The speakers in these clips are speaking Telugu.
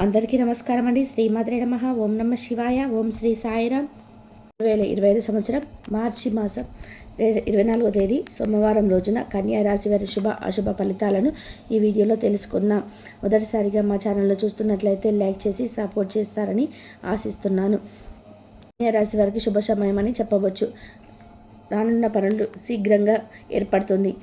అందరికీ నమస్కారం అండి. శ్రీమాత్రే నమ. ఓం నమ శివాయ. ఓం శ్రీ సాయిరామ్. రెండు వేల ఇరవై ఐదు సంవత్సరం మార్చి మాసం ఇరవై నాలుగో తేదీ సోమవారం రోజున కన్యా రాశి వారి శుభ అశుభ ఫలితాలను ఈ వీడియోలో తెలుసుకుందాం. మొదటిసారిగా మా ఛానల్లో చూస్తున్నట్లయితే లైక్ చేసి సపోర్ట్ చేస్తారని ఆశిస్తున్నాను. కన్యా రాశి వారికి శుభ సమయం అని చెప్పవచ్చు. రానున్న పనులు శీఘ్రంగా ఏర్పడుతుంది.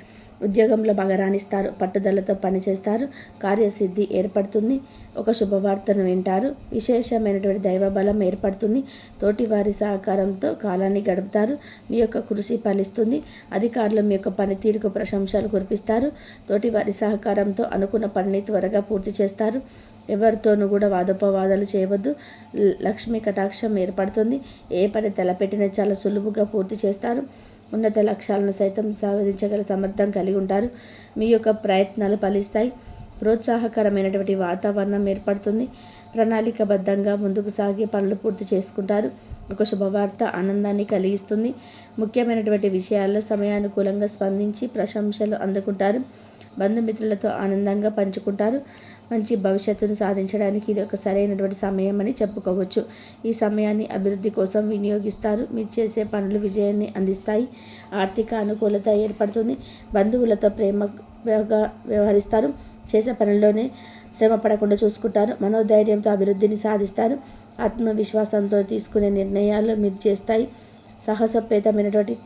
ఉద్యోగంలో బాగా రాణిస్తారు పట్టుదలతో పనిచేస్తారు కార్యసిద్ధి ఏర్పడుతుంది. ఒక శుభవార్తను వింటారు. విశేషమైనటువంటి దైవబలం ఏర్పడుతుంది. తోటివారి సహకారంతో కాలాన్ని గడుపుతారు. మీ యొక్క కృషి ఫలిస్తుంది. అధికారులు మీ యొక్క పనితీరుకు ప్రశంసలు కురిపిస్తారు. తోటివారి సహకారంతో అనుకున్న పనిని త్వరగా పూర్తి చేస్తారు. ఎవరితోనూ కూడా వాదోపవాదాలు చేయవద్దు. లక్ష్మీ కటాక్షం ఏర్పడుతుంది. ఏ పని తలపెట్టినా చాలా సులువుగా పూర్తి చేస్తారు. ఉన్నత లక్ష్యాలను సైతం సాధించగల సమర్థం కలిగి ఉంటారు. మీ యొక్క ప్రయత్నాలు ఫలిస్తాయి. ప్రోత్సాహకరమైనటువంటి వాతావరణం ఏర్పడుతుంది. ప్రణాళికబద్ధంగా ముందుకు సాగి పనులు పూర్తి చేసుకుంటారు. ఒక శుభవార్త ఆనందాన్ని కలిగిస్తుంది. ముఖ్యమైనటువంటి విషయాల్లో సమయానుకూలంగా స్పందించి ప్రశంసలు అందుకుంటారు. బంధుమిత్రులతో ఆనందంగా పంచుకుంటారు. మంచి భవిష్యత్తును సాధించడానికి ఇది ఒక సరైనటువంటి సమయం అని చెప్పుకోవచ్చు. ఈ సమయాన్ని అభివృద్ధి కోసం వినియోగిస్తారు. మీరు చేసే పనులు విజయాన్ని అందిస్తాయి. ఆర్థిక అనుకూలత ఏర్పడుతుంది. బంధువులతో ప్రేమగా వ్యవహరిస్తారు. చేసే పనుల్లోనే శ్రమ పడకుండా చూసుకుంటారు. మనోధైర్యంతో అభివృద్ధిని సాధిస్తారు. ఆత్మవిశ్వాసంతో తీసుకునే నిర్ణయాలు మీరు చేస్తాయి. సాహసోపేతమైనటువంటి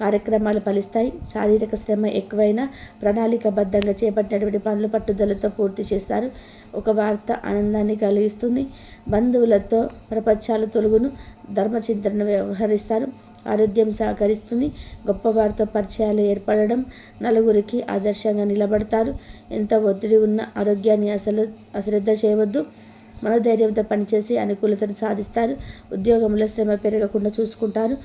కార్యక్రమాలు ఫలిస్తాయి. శారీరక శ్రమ ఎక్కువైనా ప్రణాళికబద్ధంగా చేపట్టినటువంటి పనులు పట్టుదలతో పూర్తి చేస్తారు. ఒక వార్త ఆనందాన్ని కలిగిస్తుంది. బంధువులతో ప్రపంచాలు తొలుగును ధర్మచింతన వ్యవహరిస్తారు. ఆరోగ్యం సహకరిస్తుంది. గొప్పవారితో పరిచయాలు ఏర్పడడం నలుగురికి ఆదర్శంగా నిలబడతారు. ఎంత ఒత్తిడి ఉన్న ఆరోగ్యాన్ని అసలు అశ్రద్ధ చేయవద్దు. మనోధైర్యంతో పనిచేసి అనుకూలతను సాధిస్తారు. ఉద్యోగంలో శ్రమ పెరగకుండా చూసుకుంటారు.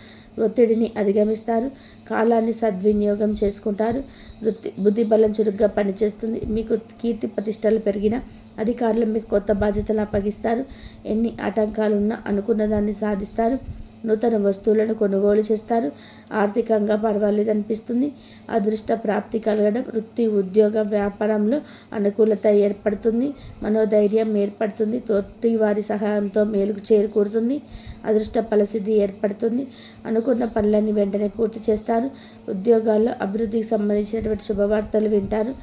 ఒత్తిడిని అధిగమిస్తారు. కాలాన్ని సద్వినియోగం చేసుకుంటారు. వృత్తి బుద్ధి బలం చురుగ్గా పనిచేస్తుంది. మీకు కీర్తి ప్రతిష్టలు పెరిగిన అధికారులు మీకు కొత్త బాధ్యతలు అప్పగిస్తారు. ఎన్ని ఆటంకాలున్నా అనుకున్న దాన్ని సాధిస్తారు. నూతన వస్తువులను కొనుగోలు చేస్తారు. ఆర్థికంగా పర్వాలేదు అనిపిస్తుంది అదృష్ట ప్రాప్తి కలగడం వృత్తి ఉద్యోగ వ్యాపారంలో అనుకూలత ఏర్పడుతుంది. మనోధైర్యం ఏర్పడుతుంది. తోటి వారి సహాయంతో మేలుకు చేరుకూరుతుంది. అదృష్ట ఫలసిద్ధి ఏర్పడుతుంది. అనుకున్న పనులన్నీ వెంటనే పూర్తి చేస్తారు. ఉద్యోగాల్లో అభివృద్ధికి సంబంధించినటువంటి శుభవార్తలు వింటారు.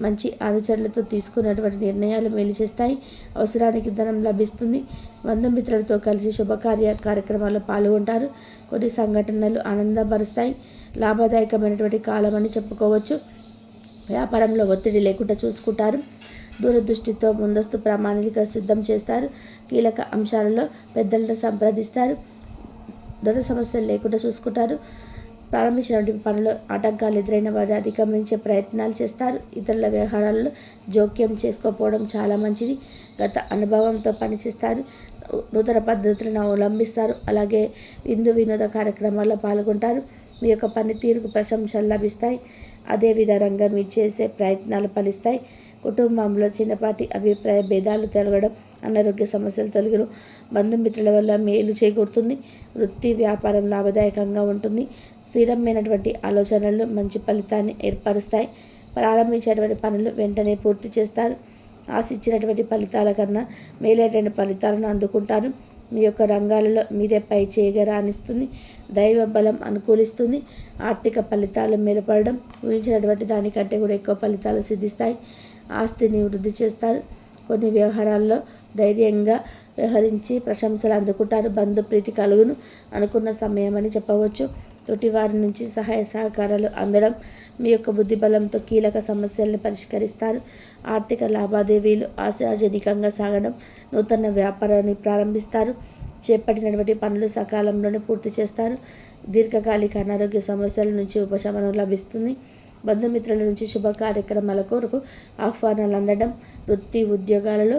మంచి ఆలోచనలతో తీసుకున్నటువంటి నిర్ణయాలు మేలు చేస్తాయి. అవసరానికి ధనం లభిస్తుంది. బంధుమిత్రులతో కలిసి శుభకార్య కార్యక్రమాల్లో పాల్గొంటారు. కొన్ని సంఘటనలు ఆనందపరుస్తాయి. లాభదాయకమైనటువంటి కాలం అని చెప్పుకోవచ్చు. వ్యాపారంలో ఒత్తిడి లేకుండా చూసుకుంటారు. దూరదృష్టితో ముందస్తు ప్రామాణిక సిద్ధం చేస్తారు. కీలక అంశాలలో పెద్దలను సంప్రదిస్తారు. ధన సమస్యలు లేకుండా చూసుకుంటారు. ప్రారంభించినటువంటి పనులు ఆటంకాలు ఎదురైన వారిని అధిగమించే ప్రయత్నాలు చేస్తారు. ఇతరుల వ్యవహారాల్లో జోక్యం చేసుకోకపోవడం చాలా మంచిది. గత అనుభవంతో పనిచేస్తారు. నూతన పద్ధతులను అవలంబిస్తారు. అలాగే విందు వినోద కార్యక్రమాల్లో పాల్గొంటారు. మీ యొక్క పనితీరుకు ప్రశంసలు లభిస్తాయి. అదేవిధంగా మీరు చేసే ప్రయత్నాలు ఫలిస్తాయి. కుటుంబంలో చిన్నపాటి అభిప్రాయ భేదాలు తొలగడం అనారోగ్య సమస్యలు తొలగడం బంధుమిత్రుల వల్ల మేలు చేకూరుతుంది. వృత్తి వ్యాపారం లాభదాయకంగా ఉంటుంది. స్థిరమైనటువంటి ఆలోచనలు మంచి ఫలితాన్ని ఏర్పరుస్తాయి. ప్రారంభించేటువంటి పనులు వెంటనే పూర్తి చేస్తారు. ఆశించినటువంటి ఫలితాల కన్నా మేలైనటువంటి ఫలితాలను అందుకుంటారు మీ యొక్క రంగాలలో మీరే పై చేయగరానిస్తుంది దైవ బలం అనుకూలిస్తుంది. ఆర్థిక ఫలితాలు మెరుగుపడడం ఊహించినటువంటి దానికంటే కూడా ఎక్కువ ఫలితాలు సిద్ధిస్తాయి. ఆస్తిని వృద్ధి చేస్తారు. కొన్ని వ్యవహారాల్లో ధైర్యంగా వ్యవహరించి ప్రశంసలు అందుకుంటారు. బంధు ప్రీతి కలుగును అనుకున్న సమయం అని చెప్పవచ్చు. తోటి వారి నుంచి సహాయ సహకారాలు అందడం మీ యొక్క బుద్ధి బలంతో కీలక సమస్యలను పరిష్కరిస్తారు. ఆర్థిక లావాదేవీలు ఆశాజనకంగా సాగడం నూతన వ్యాపారాన్ని ప్రారంభిస్తారు. చేపట్టినటువంటి పనులు సకాలంలోనే పూర్తి చేస్తారు. దీర్ఘకాలిక అనారోగ్య సమస్యల నుంచి ఉపశమనం లభిస్తుంది. బంధుమిత్రుల నుంచి శుభ కార్యక్రమాల కొరకు ఆహ్వానాలు అందడం వృత్తి ఉద్యోగాలలో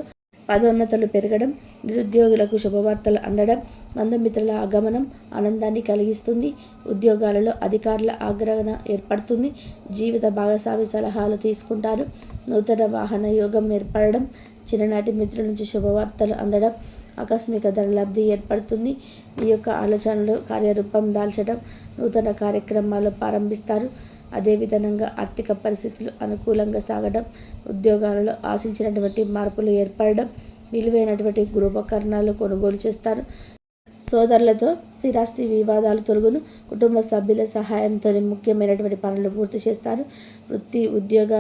పదోన్నతులు పెరగడం నిరుద్యోగులకు శుభవార్తలు అందడం బంధుమిత్రుల ఆగమనం ఆనందాన్ని కలిగిస్తుంది. ఉద్యోగాలలో అధికారుల ఆగ్రహణ ఏర్పడుతుంది. జీవిత భాగస్వామి సలహాలు తీసుకుంటారు. నూతన వాహన యోగం ఏర్పడడం చిన్ననాటి మిత్రుల నుంచి శుభవార్తలు అందడం ఆకస్మిక ధర లబ్ధి ఏర్పడుతుంది. మీ యొక్క ఆలోచనలు కార్యరూపం దాల్చడం నూతన కార్యక్రమాలు ప్రారంభిస్తారు. అదేవిధంగా ఆర్థిక పరిస్థితులు అనుకూలంగా సాగడం ఉద్యోగాలలో ఆశించినటువంటి మార్పులు ఏర్పడడం విలువైనటువంటి గృహోపకరణాలు కొనుగోలు చేస్తారు. సోదరులతో స్థిరాస్తి వివాదాలు తొలుగును. కుటుంబ సభ్యుల సహాయంతో ముఖ్యమైనటువంటి పనులు పూర్తి చేస్తారు. వృత్తి ఉద్యోగ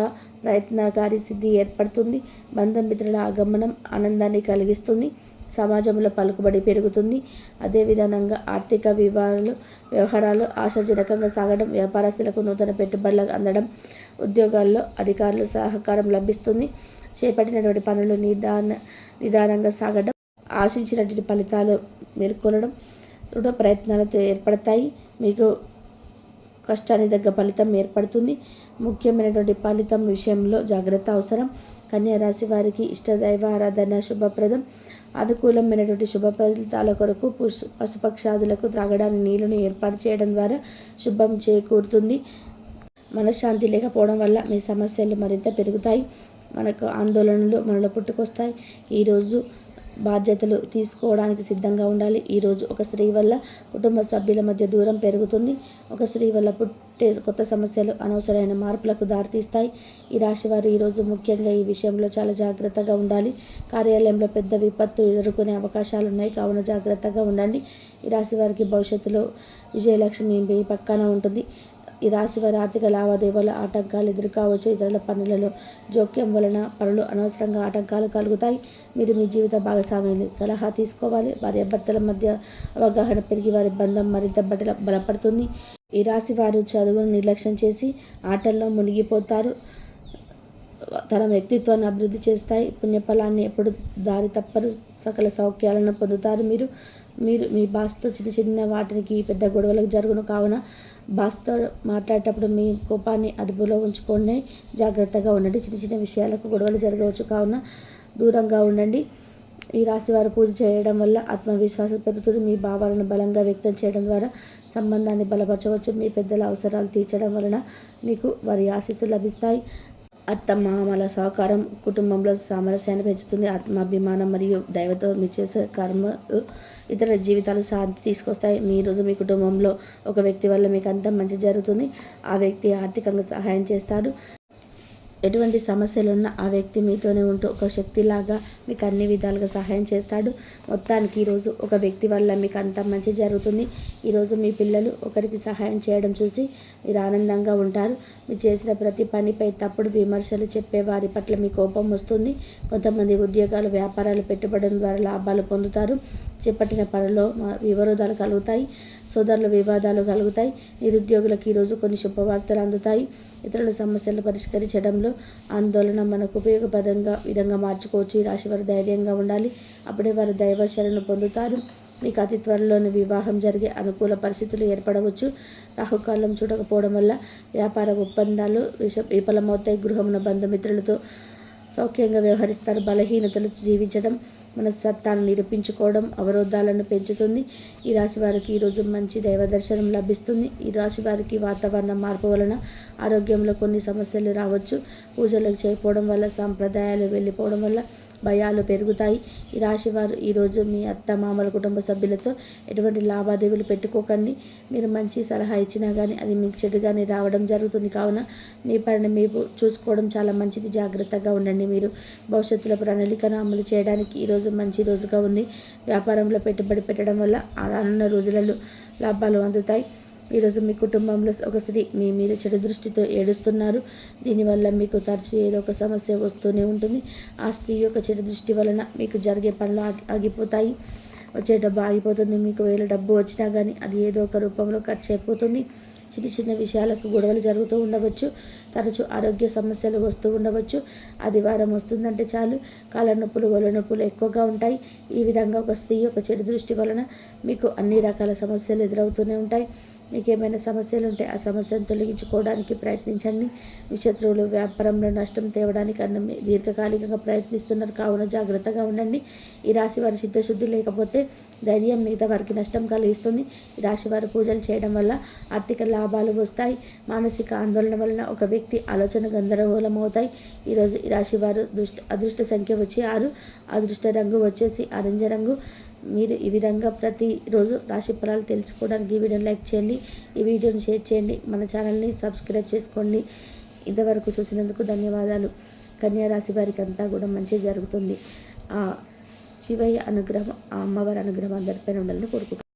ప్రయత్నకారి సిద్ధి ఏర్పడుతుంది. బంధం మిత్రుల ఆగమనం ఆనందాన్ని కలిగిస్తుంది. సమాజంలో పలుకుబడి పెరుగుతుంది. అదేవిధంగా ఆర్థిక వివరాలు వ్యవహారాలు ఆశాజనకంగా సాగడం వ్యాపారస్తులకు నూతన పెట్టుబడులకు అందడం ఉద్యోగాల్లో అధికారులు సహకారం లభిస్తుంది. చేపట్టినటువంటి పనులు నిదాన నిదానంగా సాగడం ఆశించినటువంటి ఫలితాలు మేల్కొనడం దృఢ ప్రయత్నాలతో ఏర్పడతాయి. మీకు కష్టానికి తగ్గ ఫలితం ఏర్పడుతుంది. ముఖ్యమైనటువంటి ఫలితం విషయంలో జాగ్రత్త అవసరం. కన్యా రాశి వారికి ఇష్టదైవ ఆరాధన శుభప్రదం. అనుకూలమైనటువంటి శుభ ఫలితాల కొరకు పశు పశుపక్షాదులకు త్రాగడానికి నీళ్ళను ఏర్పాటు చేయడం ద్వారా శుభం చేకూరుతుంది. మనశ్శాంతి లేకపోవడం వల్ల మీ సమస్యలు మరింత పెరుగుతాయి. మనకు ఆందోళనలు మనలో పుట్టుకొస్తాయి. ఈరోజు బాధ్యతలు తీసుకోవడానికి సిద్ధంగా ఉండాలి. ఈరోజు ఒక స్త్రీ వల్ల కుటుంబ సభ్యుల మధ్య దూరం పెరుగుతుంది. ఒక స్త్రీ వల్ల పుట్టే కొత్త సమస్యలు అనవసరమైన మార్పులకు దారితీస్తాయి. ఈ రాశి వారు ఈరోజు ముఖ్యంగా ఈ విషయంలో చాలా జాగ్రత్తగా ఉండాలి. కార్యాలయంలో పెద్ద విపత్తు ఎదుర్కొనే అవకాశాలు ఉన్నాయి. కావున జాగ్రత్తగా ఉండండి. ఈ రాశి వారికి భవిష్యత్తులో విజయలక్ష్మి మీ పక్కన ఉంటుంది. ఈ రాశి వారి ఆర్థిక లావాదేవీల ఆటంకాలు ఎదుర్కోవచ్చు. ఇతరుల పనులలో జోక్యం వలన పనులు అనవసరంగా ఆటంకాలు కలుగుతాయి. మీరు మీ జీవిత భాగస్వామిని సలహా తీసుకోవాలి. వారి భర్తల మధ్య అవగాహన పెరిగి వారి బంధం మరింత బట్టల బలపడుతుంది. ఈ రాశి వారు చదువును నిర్లక్ష్యం చేసి ఆటల్లో మునిగిపోతారు. తన వ్యక్తిత్వాన్ని అభివృద్ధి చేస్తాయి. పుణ్యఫలాన్ని ఎప్పుడు దారి తప్పరు. సకల సౌఖ్యాలను పొందుతారు మీరు. మీరు మీ బాస్తో చిన్న చిన్న వాటికి పెద్ద గొడవలకు జరుగును కావున బాస్తో మాట్లాడేటప్పుడు మీ కోపాన్ని అదుపులో ఉంచుకోండి. జాగ్రత్తగా ఉండండి. చిన్న చిన్న విషయాలకు గొడవలు జరగవచ్చు కావున దూరంగా ఉండండి. ఈ రాశి వారు పూజ చేయడం వల్ల ఆత్మవిశ్వాసం పెరుగుతుంది. మీ భావాలను బలంగా వ్యక్తం చేయడం ద్వారా సంబంధాన్ని బలపరచవచ్చు. మీ పెద్దల అవసరాలు తీర్చడం వలన మీకు వారి ఆశీస్సులు లభిస్తాయి. అత్తమామల సహకారం కుటుంబంలో సామరస్యాన్ని పెంచుతుంది. ఆత్మాభిమానం మరియు దైవతో మీ చేసే కర్మలు ఇతర జీవితాలు శాంతి తీసుకొస్తాయి. మీ రోజు మీ కుటుంబంలో ఒక వ్యక్తి వల్ల మీకు అంతా మంచి జరుగుతుంది. ఆ వ్యక్తి ఆర్థికంగా సహాయం చేస్తాడు. ఎటువంటి సమస్యలు ఉన్నా ఆ వ్యక్తి మీతోనే ఉంటూ ఒక శక్తిలాగా మీకు అన్ని విధాలుగా సహాయం చేస్తాడు. మొత్తానికి ఈరోజు ఒక వ్యక్తి వల్ల మీకు అంత మంచి జరుగుతుంది. ఈరోజు మీ పిల్లలు ఒకరికి సహాయం చేయడం చూసి మీరు ఆనందంగా ఉంటారు. మీరు చేసిన ప్రతి పనిపై తప్పుడు విమర్శలు చెప్పే వారి పట్ల మీ కోపం వస్తుంది. కొంతమంది ఉద్యోగాలు వ్యాపారాలు పెట్టుబడుల ద్వారా లాభాలు పొందుతారు. చేపట్టిన పనిలో వివరోధాలు కలుగుతాయి. సోదరుల వివాదాలు కలుగుతాయి. నిరుద్యోగులకు ఈరోజు కొన్ని శుభవార్తలు అందుతాయి. ఇతరుల సమస్యలు పరిష్కరించడంలో ఆందోళన మనకు ఉపయోగపదంగా విధంగా మార్చుకోవచ్చు. ఈ రాశి వారు ధైర్యంగా ఉండాలి. అప్పుడే వారు దైవశరణను పొందుతారు. మీకు అతి త్వరలోని వివాహం జరిగే అనుకూల పరిస్థితులు ఏర్పడవచ్చు. రాహుకాలం చూడకపోవడం వల్ల వ్యాపార ఒప్పందాలు విష విఫలమవుతాయి. గృహమున బంధుమిత్రులతో సౌఖ్యంగా వ్యవహరిస్తారు. బలహీనతలు జీవించడం మన సత్తాను నిరూపించుకోవడం అవరోధాలను పెంచుతుంది. ఈ రాశి వారికి ఈరోజు మంచి దైవ దర్శనం లభిస్తుంది. ఈ రాశి వారికి వాతావరణ మార్పు వలన ఆరోగ్యంలో కొన్ని సమస్యలు రావచ్చు. పూజలకు చేయకపోవడం వల్ల సాంప్రదాయాలు వెళ్ళిపోవడం వల్ల భయాలు పెరుగుతాయి. ఈ రాశివారు ఈరోజు మీ అత్త మామల కుటుంబ సభ్యులతో ఎటువంటి లావాదేవీలు పెట్టుకోకండి. మీరు మంచి సలహా ఇచ్చినా కానీ అది మీకు చెడుగానే రావడం జరుగుతుంది కావున మీ పనిని మీరు చూసుకోవడం చాలా మంచిది. జాగ్రత్తగా ఉండండి మీరు. భవిష్యత్తులో ప్రణాళికను అమలు చేయడానికి ఈరోజు మంచి రోజుగా ఉంది. వ్యాపారంలో పెట్టుబడి పెట్టడం వల్ల రానున్న రోజులలో లాభాలు అందుతాయి. ఈరోజు మీ కుటుంబంలో ఒక స్త్రీ మీ మీద చెడు దృష్టితో ఏడుస్తున్నారు. దీనివల్ల మీకు తరచు ఏదో ఒక సమస్య వస్తూనే ఉంటుంది. ఆ స్త్రీ యొక్క చెడు దృష్టి వలన మీకు జరిగే పనులు ఆగిపోతాయి. వచ్చే డబ్బు ఆగిపోతుంది. మీకు వేల డబ్బు వచ్చినా కానీ అది ఏదో ఒక రూపంలో ఖర్చు అయిపోతుంది. చిన్న చిన్న విషయాలకు గొడవలు జరుగుతూ ఉండవచ్చు. తరచు ఆరోగ్య సమస్యలు వస్తూ ఉండవచ్చు. ఆదివారం వస్తుందంటే చాలు. కాళ్ళ నొప్పులు ఒళ్ళ నొప్పులు ఎక్కువగా ఉంటాయి. ఈ విధంగా ఒక స్త్రీ యొక్క చెడు దృష్టి వలన మీకు అన్ని రకాల సమస్యలు ఎదురవుతూనే ఉంటాయి. మీకు ఏమైనా సమస్యలు ఉంటే ఆ సమస్యను తొలగించుకోవడానికి ప్రయత్నించండి. మీ శత్రువులు వ్యాపారంలో నష్టం తేవడానికి అన్న దీర్ఘకాలికంగా ప్రయత్నిస్తున్నారు. కావున జాగ్రత్తగా ఉండండి. ఈ రాశి వారి చిత్తశుద్ధి లేకపోతే ధైర్యం మిగతా వారికి నష్టం కలిగిస్తుంది. ఈ రాశి వారు పూజలు చేయడం వల్ల ఆర్థిక లాభాలు వస్తాయి. మానసిక ఆందోళన వలన ఒక వ్యక్తి ఆలోచన గందరగోళం అవుతాయి ఈరోజు ఈ రాశి వారు దుష్ట అదృష్ట సంఖ్య వచ్చి ఆరు. అదృష్ట రంగు వచ్చేసి ఆరెంజ రంగు. మీరు ఈ విధంగా ప్రతిరోజు రాశి ఫలాలు తెలుసుకోవడానికి ఈ వీడియోని లైక్ చేయండి ఈ వీడియోని షేర్ చేయండి మన ఛానల్ని సబ్స్క్రైబ్ చేసుకోండి. ఇంతవరకు చూసినందుకు ధన్యవాదాలు. కన్యా రాశి వారికి అంతా కూడా మంచి జరుగుతుంది. ఆ శివయ్య అనుగ్రహం ఆ అమ్మవారి అనుగ్రహం అందరిపైన ఉండాలని కోరుకుంటున్నాను.